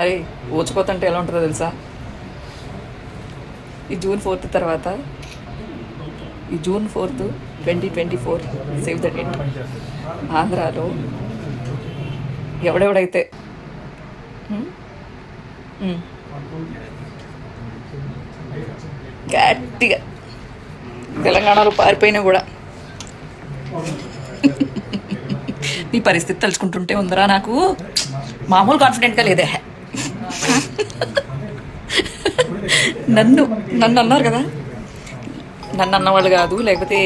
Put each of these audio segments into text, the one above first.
అరే ఊచిపోతుంటే ఎలా ఉంటుందో తెలుసా? ఈ జూన్ ఫోర్త్ తర్వాత ఈ June fourth twenty twenty four save the date. ఆంధ్రాలో ఎవడెవడైతే గట్టిగా తెలంగాణలో పారిపోయినా కూడా. నీ పరిస్థితి తలుచుకుంటుంటే ఉందరా నాకు. మామూలు కాన్ఫిడెంట్గా లేదే. నన్ను నన్ను అన్నారు కదా? నన్ను అన్నవాళ్ళు కాదు లేకపోతే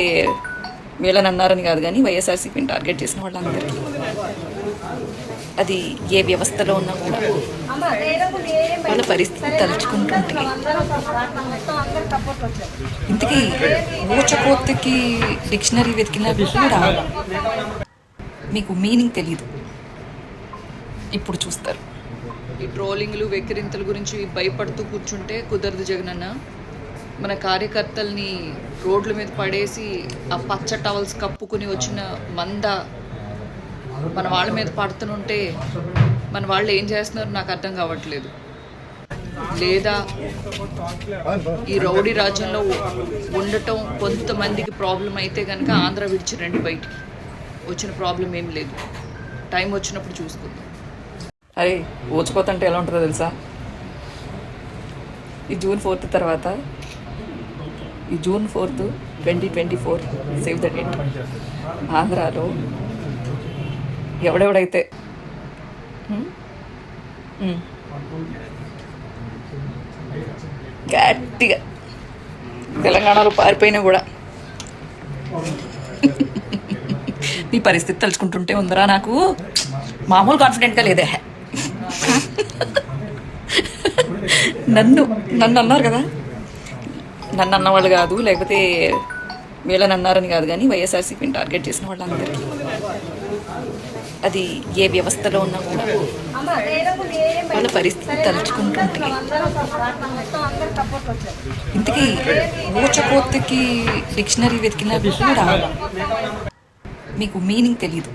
వీళ్ళని అన్నారని కాదు కానీ వైఎస్ఆర్సీపీని టార్గెట్ చేసిన వాళ్ళందరికీ. అది ఏ వ్యవస్థలో ఉన్నా కూడా వాళ్ళ పరిస్థితి తలుచుకుంటుంటే ఇంతకీ ఊచకోతకి డిక్షనరీ వెతికినా కూడా మీకు మీనింగ్ తెలియదు ఇప్పుడు చూస్తారు. ఈ ట్రోలింగ్లు వెక్కిరింతల గురించి భయపడుతూ కూర్చుంటే కుదరదు జగనన్న. మన కార్యకర్తల్ని రోడ్ల మీద పడేసి ఆ పచ్చ టవల్స్ కప్పుకుని వచ్చిన మంద మన వాళ్ళ మీద పడుతుంటే మన వాళ్ళు ఏం చేస్తున్నారో నాకు అర్థం కావట్లేదు. లేదా ఈ రౌడీ రాజ్యంలో ఉండటం కొంతమందికి ప్రాబ్లం అయితే కనుక ఆంధ్ర విడిచి రండి బయటికి. వచ్చిన ప్రాబ్లం ఏం లేదు. టైం వచ్చినప్పుడు చూసుకుందాం. అరే ఊచిపోతుంటే ఎలా ఉంటుందో తెలుసా? ఈ జూన్ ఫోర్త్ తర్వాత ఈ June fourth twenty twenty four save the date. ఆంధ్రాలో ఎవడెవడైతే గట్టిగా తెలంగాణలో పారిపోయినా కూడా. నీ పరిస్థితి తలుచుకుంటుంటే ఉందరా నాకు. మామూలు కాన్ఫిడెంట్గా లేదే. నన్ను నన్ను అన్నారు కదా. నన్ను అన్నవాళ్ళు కాదు లేకపోతే వీళ్ళని అన్నారని కాదు కానీ వైఎస్ఆర్సీపీని టార్గెట్ చేసిన వాళ్ళందరికీ. అది ఏ వ్యవస్థలో ఉన్నా కూడా వాళ్ళ పరిస్థితి తలుచుకుంటుంటే. ఇంతకీ ఊచకోతకి డిక్షనరీ వెతికినా కూడా మీకు మీనింగ్ తెలియదు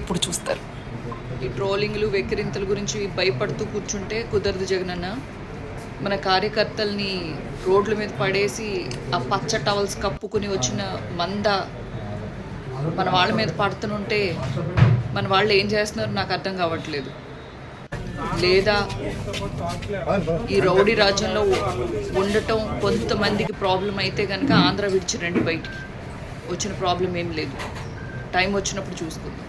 ఇప్పుడు చూస్తారు. ఈ ట్రోలింగ్లు వెక్కిరింతల గురించి భయపడుతూ కూర్చుంటే కుదరదు జగనన్న. మన కార్యకర్తల్ని రోడ్ల మీద పడేసి ఆ పచ్చ టవల్స్ కప్పుకుని వచ్చిన మంద మన వాళ్ళ మీద పడుతుంటే మన వాళ్ళు ఏం చేస్తున్నారో నాకు అర్థం కావట్లేదు. లేదా ఈ రౌడీ రాజ్యంలో ఉండటం కొంతమందికి ప్రాబ్లం అయితే కనుక ఆంధ్ర విడిచి రండి బయటికి. వచ్చిన ప్రాబ్లం ఏం లేదు. టైం వచ్చినప్పుడు చూసుకుందాం.